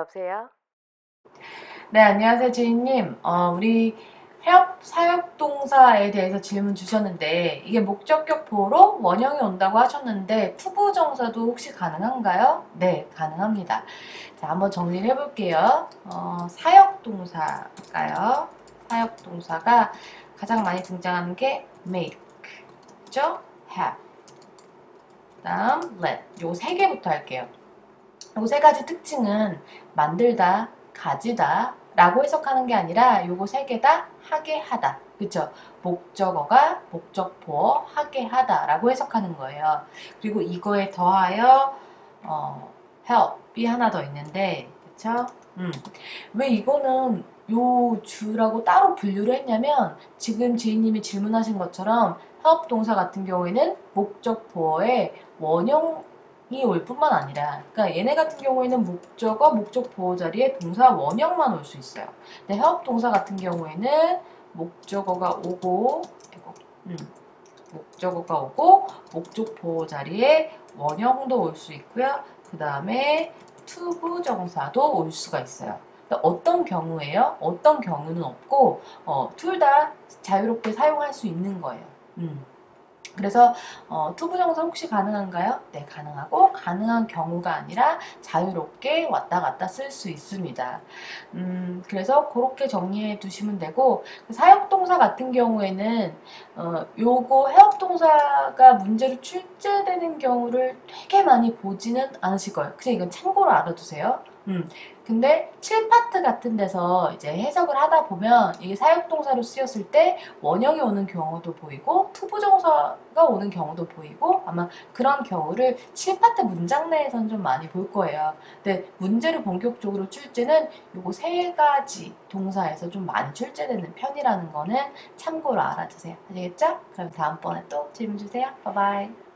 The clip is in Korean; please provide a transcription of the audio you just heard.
여보세요? 네, 안녕하세요, 주인님. 어, 우리 해업 사역동사에 대해서 질문 주셨는데, 이게 목적격 보로 원형이 온다고 하셨는데, 투부정사도 혹시 가능한가요? 네, 가능합니다. 자, 한번 정리를 해볼게요. 어, 사역동사일까요? 사역동사가 가장 많이 등장하는 게 make, 그죠? have. 그 다음 let. 요 세 개부터 할게요. 요세 가지 특징은 만들다, 가지다 라고 해석하는 게 아니라 요거 세 개 다 하게 하다. 그쵸? 목적어가 목적보어 하게 하다 라고 해석하는 거예요. 그리고 이거에 더하여 어, help이 하나 더 있는데 그쵸? 음. 왜 이거는 요 주라고 따로 분류를 했냐면 지금 지인님이 질문하신 것처럼 help 동사 같은 경우에는 목적보어의 원형 이 올 뿐만 아니라 그러니까 얘네 같은 경우에는 목적어, 목적 보호 자리에 동사 원형만 올 수 있어요. 근데 help 동사 같은 경우에는 목적어가 오고 음, 목적어가 오고 목적 보호 자리에 원형도 올 수 있고요. 그 다음에 투부 정사도 올 수가 있어요. 어떤 경우에요? 어떤 경우는 없고 어, 둘 다 자유롭게 사용할 수 있는 거예요. 음. 그래서 어, 투부정사 혹시 가능한가요? 네, 가능하고 가능한 경우가 아니라 자유롭게 왔다 갔다 쓸 수 있습니다. 음, 그래서 그렇게 정리해 두시면 되고 사역동사 같은 경우에는 어, 요거 해역동사가 문제로 출제되는 경우를 되게 많이 보지는 않으실 거예요. 그냥 이건 참고로 알아두세요. 음, 근데 7파트 같은 데서 이제 해석을 하다 보면 이게 사역동사로 쓰였을 때 원형이 오는 경우도 보이고 투부정사가 오는 경우도 보이고 아마 그런 경우를 7파트 문장 내에선 좀 많이 볼 거예요. 근데 문제를 본격적으로 출제는 요거 세 가지 동사에서 좀 많이 출제되는 편이라는 거는 참고로 알아주세요. 아시겠죠? 그럼 다음번에 또 질문 주세요. 바이바이.